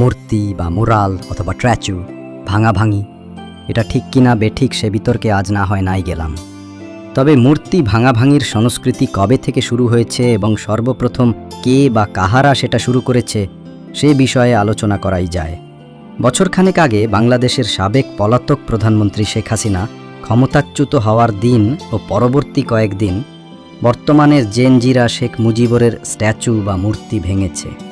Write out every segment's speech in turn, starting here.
মূর্তি বা মুরাল অথবা ট্র্যাচু ভাঙাভাঙি এটা ঠিক কিনা বেঠিক সে বিতর্কে আজ না হয় নাই গেলাম। তবে মূর্তি ভাঙাভাঙির সংস্কৃতি কবে থেকে শুরু হয়েছে এবং সর্বপ্রথম কে বা কাহারা সেটা শুরু করেছে, সে বিষয়ে আলোচনা করাই যায়। বছরখানেক আগে বাংলাদেশের সাবেক পলাতক প্রধানমন্ত্রী শেখ হাসিনা ক্ষমতাচ্যুত হওয়ার দিন ও পরবর্তী কয়েকদিন বর্তমানে জেনজিরা শেখ মুজিবরের স্ট্যাচু বা মূর্তি ভেঙেছে।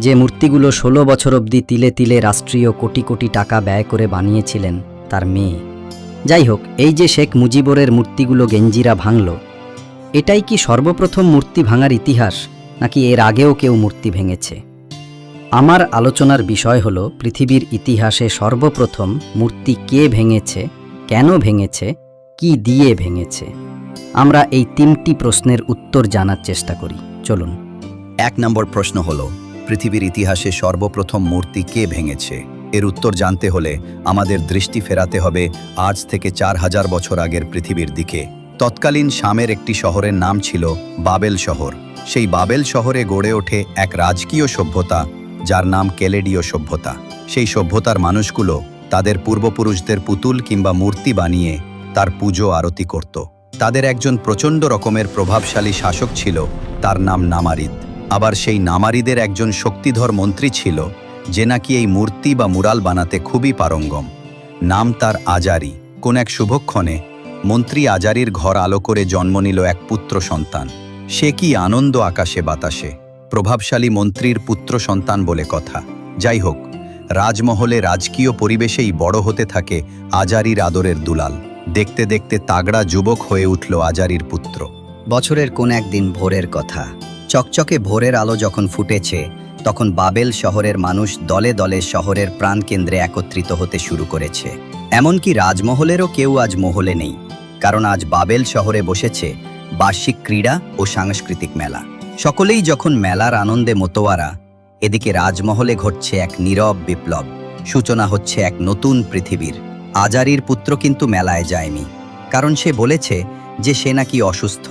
যে মূর্তিগুলো ষোলো বছর অবধি তিলে তিলে রাষ্ট্রীয় কোটি কোটি টাকা ব্যয় করে বানিয়েছিলেন তার মেয়ে। যাই হোক, এই যে শেখ মুজিবরের মূর্তিগুলো গেঞ্জিরা ভাঙল, এটাই কি সর্বপ্রথম মূর্তি ভাঙার ইতিহাস, নাকি এর আগেও কেউ মূর্তি ভেঙেছে? আমার আলোচনার বিষয় হল, পৃথিবীর ইতিহাসে সর্বপ্রথম মূর্তি কে ভেঙেছে, কেন ভেঙেছে, কি দিয়ে ভেঙেছে? আমরা এই তিনটি প্রশ্নের উত্তর জানার চেষ্টা করি। চলুন। এক নম্বর প্রশ্ন হল পৃথিবীর ইতিহাসে সর্বপ্রথম মূর্তি কে ভেঙেছে? এর উত্তর জানতে হলে আমাদের দৃষ্টি ফেরাতে হবে আজ থেকে চার হাজার বছর আগের পৃথিবীর দিকে। তৎকালীন শামের একটি শহরের নাম ছিল বাবেল শহর। সেই বাবেল শহরে গড়ে ওঠে এক রাজকীয় সভ্যতা, যার নাম কেলেডীয় সভ্যতা। সেই সভ্যতার মানুষগুলো তাদের পূর্বপুরুষদের পুতুল কিংবা মূর্তি বানিয়ে তার পুজো আরতি করত। তাদের একজন প্রচণ্ড রকমের প্রভাবশালী শাসক ছিল, তার নাম নামারিদ আবার সেই নামারিদের একজন শক্তিধর মন্ত্রী ছিল, যে নাকি এই মূর্তি বা মুরাল বানাতে খুবই পারঙ্গম। নাম তার আজারি। কোন এক শুভক্ষণে মন্ত্রী আজারির ঘর আলো করে জন্ম নিল এক পুত্র সন্তান। সে কি আনন্দ আকাশে বাতাসে। প্রভাবশালী মন্ত্রীর পুত্র সন্তান বলে কথা। যাই হোক, রাজমহলে রাজকীয় পরিবেশেই বড় হতে থাকে আজারির আদরের দুলাল। দেখতে দেখতে তাগড়া যুবক হয়ে উঠল আজারির পুত্র। বছরের কোন একদিন ভোরের কথা। চকচকে ভোরের আলো যখন ফুটেছে, তখন বাবেল শহরের মানুষ দলে দলে শহরের প্রাণকেন্দ্রে একত্রিত হতে শুরু করেছে। এমনকি রাজমহলেরও কেউ আজ মহলে নেই, কারণ আজ বাবেল শহরে বসেছে বার্ষিক ক্রীড়া ও সাংস্কৃতিক মেলা। সকলেই যখন মেলার আনন্দে মতোয়ারা, এদিকে রাজমহলে ঘটছে এক নীরব বিপ্লব, সূচনা হচ্ছে এক নতুন পৃথিবীর। আজারির পুত্র কিন্তু মেলায় যায়নি, কারণ সে বলেছে যে সে নাকি অসুস্থ,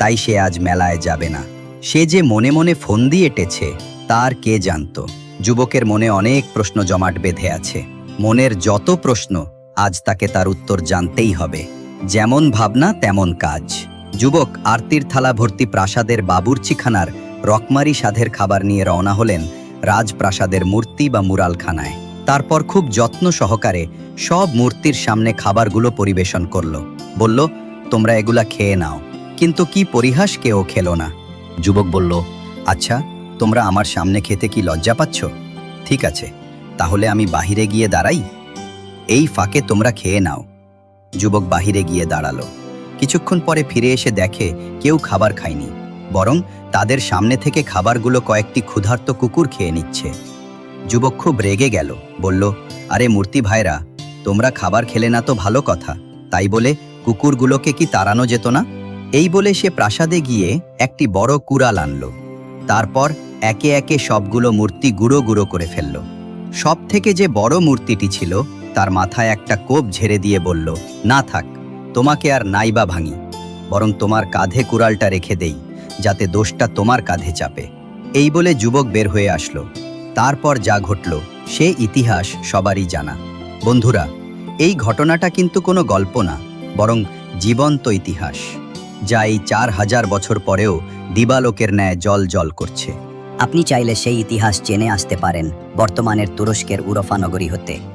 তাই সে আজ মেলায় যাবে না। সে যে মনে মনে ফোন দিয়ে এটেছে, তার কে জানত? যুবকের মনে অনেক প্রশ্ন জমাট বেঁধে আছে। মনের যত প্রশ্ন, আজ তাকে তার উত্তর জানতেই হবে। যেমন ভাবনা, তেমন কাজ। যুবক আরতির থালা ভর্তি প্রাসাদের বাবুর্চিখানার রকমারি সাধের খাবার নিয়ে রওনা হলেন রাজপ্রাসাদের মূর্তি বা মুরালখানায়। তারপর খুব যত্ন সহকারে সব মূর্তির সামনে খাবারগুলো পরিবেশন করল। বলল, তোমরা এগুলা খেয়ে নাও। কিন্তু কি পরিহাস, কেউ খেলো না। যুবক বলল আচ্ছা তোমরা আমার সামনে খেতে কি লজ্জা পাচ্ছ? ঠিক আছে, তাহলে আমি বাহিরে গিয়ে দাঁড়াই। এই ফাঁকে তোমরা খেয়ে নাও। যুবক বাহিরে গিয়ে দাঁড়াল। কিছুক্ষণ পরে ফিরে এসে দেখে কেউ খাবার খায়নি, বরং তাদের সামনে থেকে খাবারগুলো কয়েকটি ক্ষুধার্ত কুকুর খেয়ে নিচ্ছে। যুবক খুব রেগে গেল, বলল, আরে মূর্তি ভাইরা, তোমরা খাবার খেলে না তো ভালো কথা, তাই বলে কুকুরগুলোকে কি তাড়ানো যেত না? এই বলে সে প্রাসাদে গিয়ে একটি বড় কুড়াল আনল। তারপর একে একে সবগুলো মূর্তি গুঁড়ো গুঁড়ো করে ফেলল। সব থেকে যে বড় মূর্তিটি ছিল, তার মাথায় একটা কোপ ঝেড়ে দিয়ে বলল, না থাক, তোমাকে আর নাইবা ভাঙি। বরং তোমার কাঁধে কুড়ালটা রেখে দেই, যাতে দোষটা তোমার কাঁধে চাপে। এই বলে যুবক বের হয়ে আসলো। তারপর যা ঘটল, সে ইতিহাস সবারই জানা। বন্ধুরা, এই ঘটনাটা কিন্তু কোনো গল্প না, বরং জীবন্ত ইতিহাস। যা এই চার হাজার বছর পরেও দিবালোকের ন্যায় জল জল করছে। আপনি চাইলে সেই ইতিহাস জেনে আসতে পারেন বর্তমানের তুরস্কের উরফা নগরী হতে।